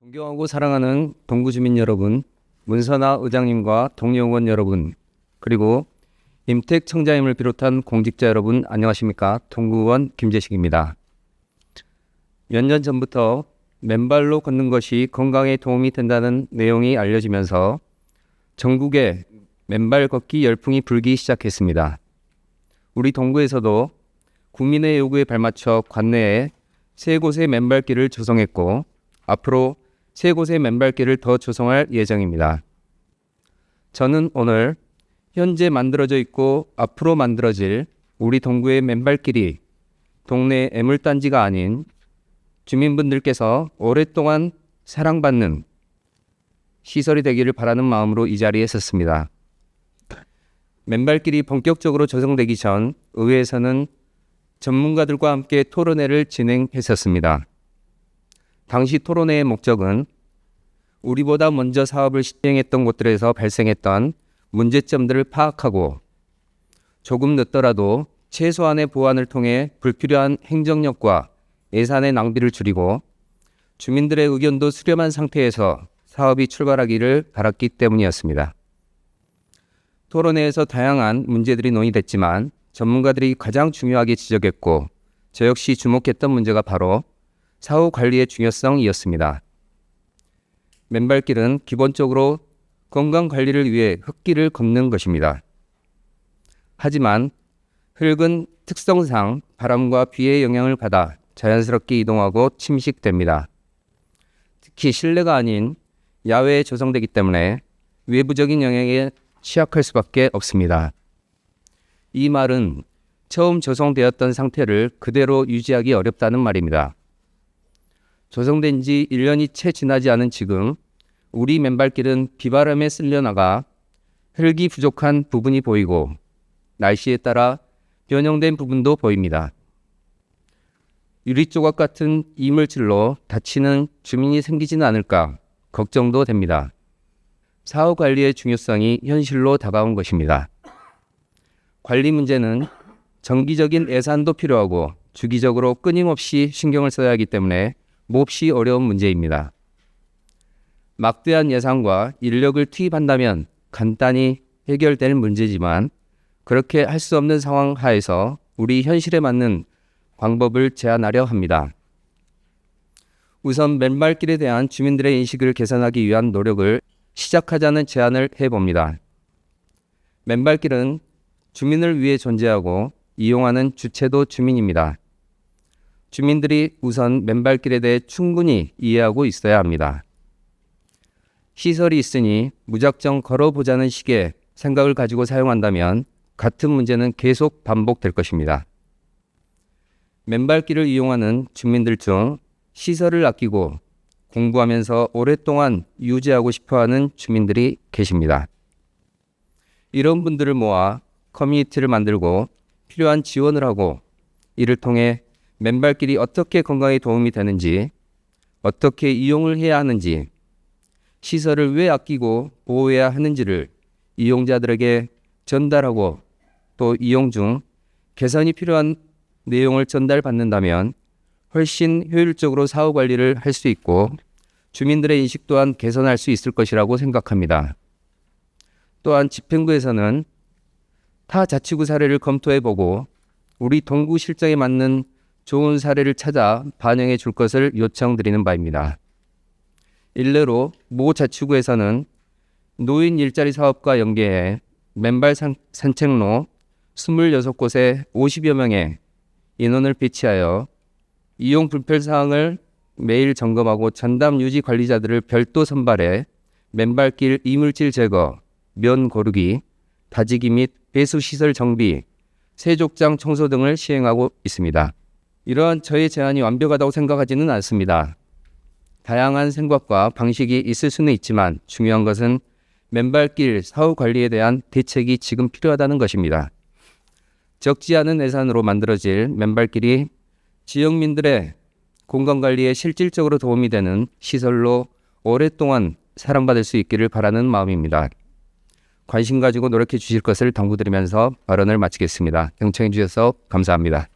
존경하고 사랑하는 동구 주민 여러분, 문선아 의장님과 동료원 여러분, 그리고 임택 청자님을 비롯한 공직자 여러분 안녕하십니까? 동구원 김재식입니다. 몇 년 전부터 맨발로 걷는 것이 건강에 도움이 된다는 내용이 알려지면서 전국에 맨발 걷기 열풍이 불기 시작했습니다. 우리 동구에서도 국민의 요구에 발맞춰 관내에 세 곳의 맨발길을 조성했고 앞으로 세 곳의 맨발길을 더 조성할 예정입니다. 저는 오늘 현재 만들어져 있고 앞으로 만들어질 우리 동구의 맨발길이 동네 애물단지가 아닌 주민분들께서 오랫동안 사랑받는 시설이 되기를 바라는 마음으로 이 자리에 섰습니다. 맨발길이 본격적으로 조성되기 전 의회에서는 전문가들과 함께 토론회를 진행했었습니다. 당시 토론회의 목적은 우리보다 먼저 사업을 시행했던 곳들에서 발생했던 문제점들을 파악하고 조금 늦더라도 최소한의 보완을 통해 불필요한 행정력과 예산의 낭비를 줄이고 주민들의 의견도 수렴한 상태에서 사업이 출발하기를 바랐기 때문이었습니다. 토론회에서 다양한 문제들이 논의됐지만 전문가들이 가장 중요하게 지적했고 저 역시 주목했던 문제가 바로 사후 관리의 중요성이었습니다. 맨발길은 기본적으로 건강 관리를 위해 흙길을 걷는 것입니다. 하지만 흙은 특성상 바람과 비의 영향을 받아 자연스럽게 이동하고 침식됩니다. 특히 실내가 아닌 야외에 조성되기 때문에 외부적인 영향에 취약할 수밖에 없습니다. 이 말은 처음 조성되었던 상태를 그대로 유지하기 어렵다는 말입니다. 조성된 지 1년이 채 지나지 않은 지금 우리 맨발길은 비바람에 쓸려나가 흙이 부족한 부분이 보이고 날씨에 따라 변형된 부분도 보입니다. 유리 조각 같은 이물질로 다치는 주민이 생기지는 않을까 걱정도 됩니다. 사후 관리의 중요성이 현실로 다가온 것입니다. 관리 문제는 정기적인 예산도 필요하고 주기적으로 끊임없이 신경을 써야 하기 때문에 몹시 어려운 문제입니다. 막대한 예산과 인력을 투입한다면 간단히 해결될 문제지만 그렇게 할 수 없는 상황 하에서 우리 현실에 맞는 방법을 제안하려 합니다. 우선 맨발길에 대한 주민들의 인식을 개선하기 위한 노력을 시작하자는 제안을 해봅니다. 맨발길은 주민을 위해 존재하고 이용하는 주체도 주민입니다. 주민들이 우선 맨발길에 대해 충분히 이해하고 있어야 합니다. 시설이 있으니 무작정 걸어보자는 식의 생각을 가지고 사용한다면 같은 문제는 계속 반복될 것입니다. 맨발길을 이용하는 주민들 중 시설을 아끼고 공부하면서 오랫동안 유지하고 싶어 하는 주민들이 계십니다. 이런 분들을 모아 커뮤니티를 만들고 필요한 지원을 하고 이를 통해 맨발길이 어떻게 건강에 도움이 되는지, 어떻게 이용을 해야 하는지, 시설을 왜 아끼고 보호해야 하는지를 이용자들에게 전달하고 또 이용 중 개선이 필요한 내용을 전달받는다면 훨씬 효율적으로 사후 관리를 할 수 있고 주민들의 인식 또한 개선할 수 있을 것이라고 생각합니다. 또한 집행부에서는 타 자치구 사례를 검토해 보고 우리 동구 실정에 맞는 좋은 사례를 찾아 반영해 줄 것을 요청드리는 바입니다. 일례로 모 자치구에서는 노인 일자리 사업과 연계해 맨발 산, 산책로 26곳에 50여 명의 인원을 배치하여 이용 불편 사항을 매일 점검하고 전담 유지 관리자들을 별도 선발해 맨발길 이물질 제거, 면 고르기, 다지기 및 배수 시설 정비, 세족장 청소 등을 시행하고 있습니다. 이러한 저의 제안이 완벽하다고 생각하지는 않습니다. 다양한 생각과 방식이 있을 수는 있지만 중요한 것은 맨발길 사후 관리에 대한 대책이 지금 필요하다는 것입니다. 적지 않은 예산으로 만들어질 맨발길이 지역민들의 공간 관리에 실질적으로 도움이 되는 시설로 오랫동안 사랑받을 수 있기를 바라는 마음입니다. 관심 가지고 노력해 주실 것을 당부드리면서 발언을 마치겠습니다. 경청해 주셔서 감사합니다.